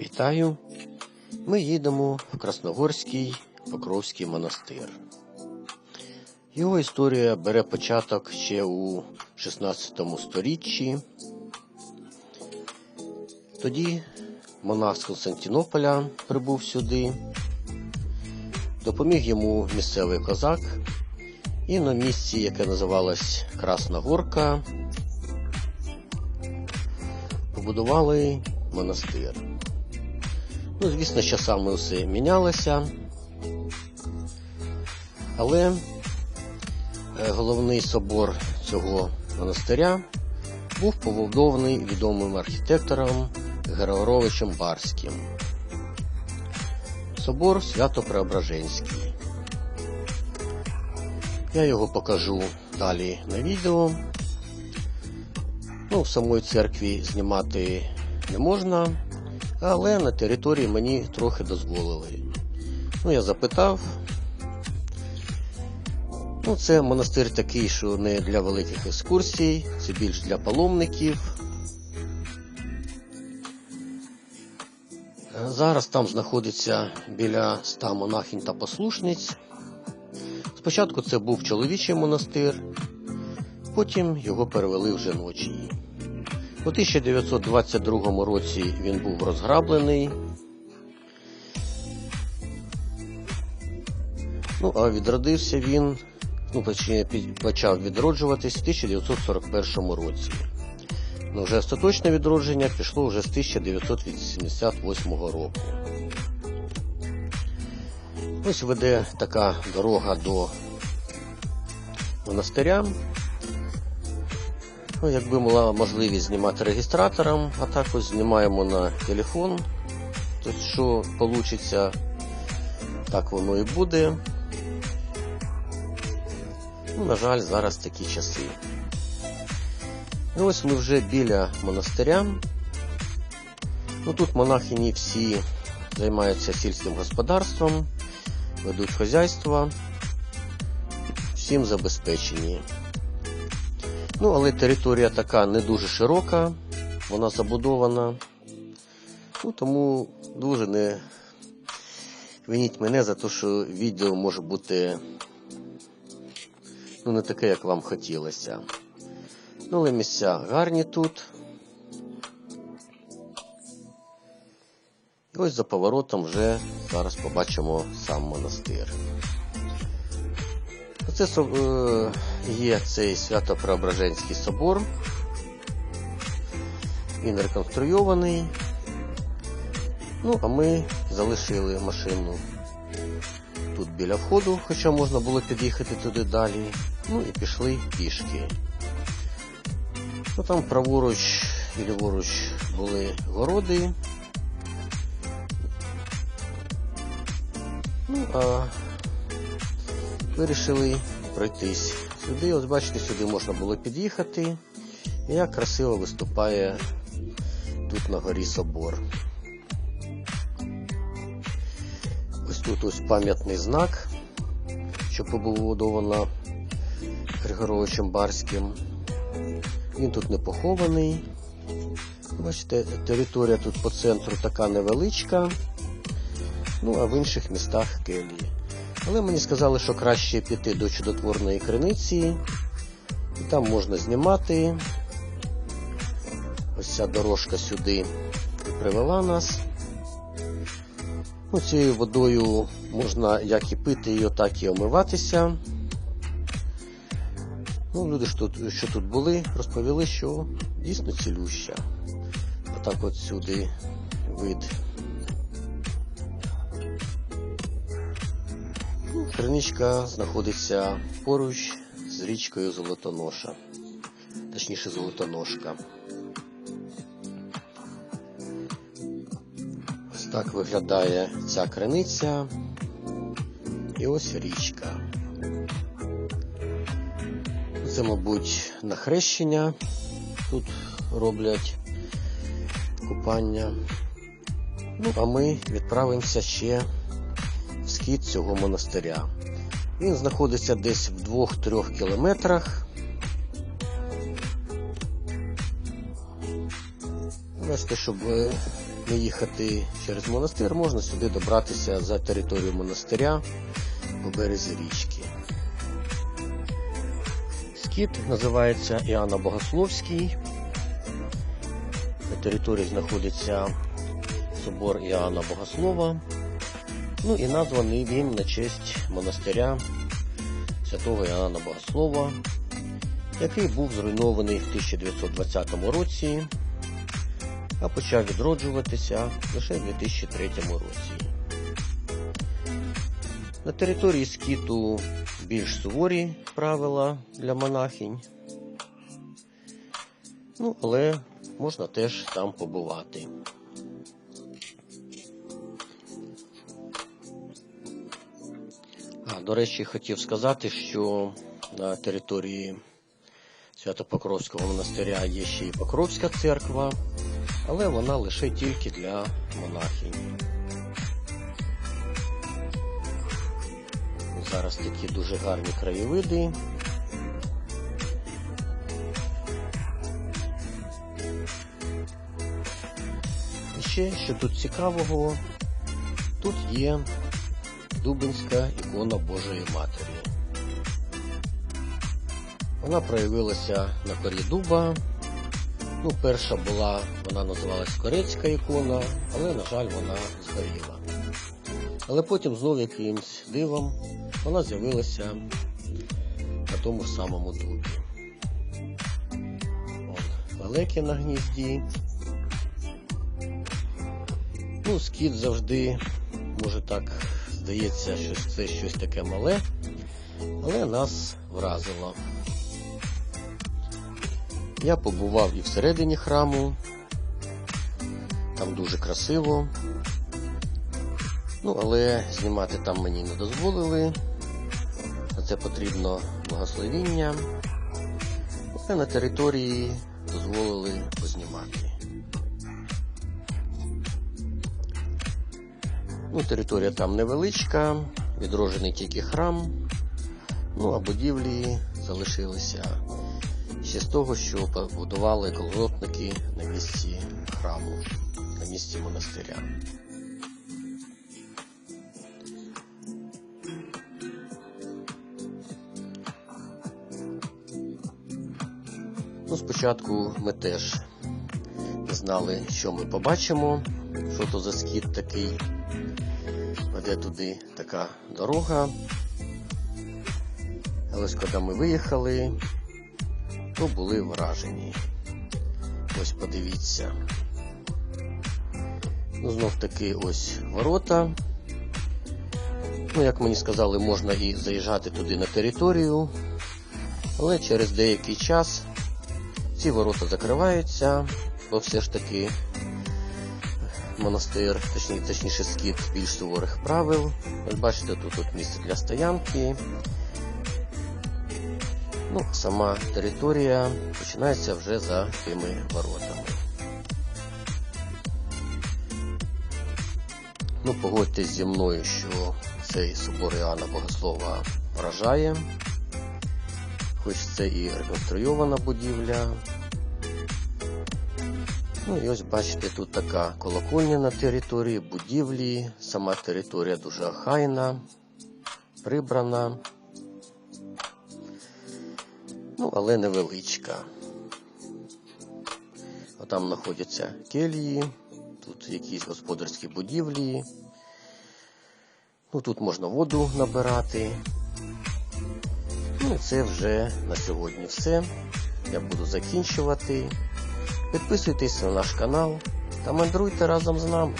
Вітаю! Ми їдемо в Красногорський Покровський монастир. Його історія бере початок ще у 16 сторіччі. Тоді монах з Константинополя прибув сюди, допоміг йому місцевий козак, і на місці, яке називалось Красна Горка, побудували монастир. Ну, звісно, з часами все мінялося. Але е, головний собор цього монастиря був побудований відомим архітектором Григоровичем Барським. Собор Свято-Преображенський. Я його покажу далі на відео. Ну, в самої церкві знімати не можна, але на території мені трохи дозволили. Ну, я запитав. Ну, це монастир такий, що не для великих екскурсій, це більш для паломників. Зараз там знаходиться біля 100 монахинь та послушниць. Спочатку це був чоловічий монастир, потім його перевели в жіночий. У 1922 році він був розграблений. Ну, а відродився він, ну, почав відроджуватись в 1941 році. Ну, вже остаточне відродження пішло вже з 1988 року. Ось веде така дорога до монастиря. Ну, якби була можливість знімати реєстратором, а так ось знімаємо на телефон. Тобто, що вийде, так воно і буде. Ну, На жаль, зараз такі часи. І ось ми вже біля монастиря. Ну, Тут монахині всі займаються сільським господарством, ведуть хазяйство, всім забезпечені. Ну, але територія така не дуже широка, вона забудована. Ну, Тому дуже не виніть мене за те, що відео може бути ну, не таке, як вам хотілося. Ну, але місця гарні тут. І ось за поворотом вже зараз побачимо сам монастир. Оце е, є цей Свято-Преображенський собор. Він реконструйований. Ну, а ми залишили машину тут біля входу, хоча можна було під'їхати туди далі. Ну і пішли пішки. Ну, Там праворуч і ліворуч були городи. Ну, а вирішили пройтись сюди. Ось бачите, сюди можна було під'їхати. І як красиво виступає тут на горі собор. Ось тут ось пам'ятний знак, що побудовано Григоровичем Барським. Він тут не похований. Бачите, територія тут по центру така невеличка, ну а в інших містах келії. Але мені сказали, що краще піти до чудотворної криниці, і там можна знімати. Ось ця дорожка сюди привела нас. Ну, Цією водою можна як і пити її, так і омиватися. Ну, Люди, що тут, що тут були, розповіли, що дійсно цілюща. Отак от сюди вид. Криничка знаходиться поруч з річкою Золотоноша, точніше Золотоножка. Ось так виглядає ця криниця і ось річка. Це, мабуть, на хрещення тут роблять купання. Ну, а ми відправимося ще в схід цього монастиря. Він знаходиться десь в 2-3 кілометрах. Бачите, щоб не їхати через монастир, можна сюди добратися за територію монастиря по березі річки. Скіт називається Іоанна Богословський. На території знаходиться собор Іоанна Богослова. Ну і названий він на честь монастиря святого Іоанна Богослова, який був зруйнований в 1920 році, а почав відроджуватися лише в 2003 році. На території скіту більш суворі правила для монахинь. Ну, але можна теж там побувати. До речі, хотів сказати, що на території Свято-Покровського монастиря є ще і Покровська церква, але вона лише тільки для монахинь. Зараз такі дуже гарні краєвиди. І ще, що тут цікавого, тут є Дубинська ікона Божої Матері. Вона проявилася на корі дуба. Ну, перша була, вона називалась Корецька ікона, але, на жаль, вона згоріла. Але потім знов якимсь дивом вона з'явилася на тому ж самому дубі. Вон, лелеки на гнізді. Ну, скіт завжди, може так, здається, що це щось таке мале, але нас вразило. Я побував і всередині храму, там дуже красиво. Ну, але знімати там мені не дозволили. На це потрібно благословіння. Але на території дозволили познімати. Ну, територія там невеличка, відроджений тільки храм. Ну, а будівлі залишилися ще з того, що побудували колгоспники на місці храму, на місці монастиря. Ну, спочатку ми теж знали, що ми побачимо, що то за скіт такий. Веде туди така дорога. Але ось коли ми виїхали, то були вражені. Ось подивіться. Ну, знов таки ось ворота. Ну, як мені сказали, можна і заїжджати туди на територію, але через деякий час ці ворота закриваються, бо все ж таки монастир, точніше, точніше скіт більш суворих правил. Ось бачите, тут, тут місце для стоянки. Ну, сама територія починається вже за тими воротами. Ну, погодьтесь зі мною, що цей собор Іоанна Богослова вражає, хоч це і реконструйована будівля. Ну і ось бачите, тут така колокольня на території, будівлі, сама територія дуже охайна, прибрана. Ну, але невеличка. Там знаходяться келії, тут якісь господарські будівлі. Ну, Тут можна воду набирати. Ну і це вже на сьогодні все. Я буду закінчувати. Підписуйтесь на наш канал та мандруйте разом з нами.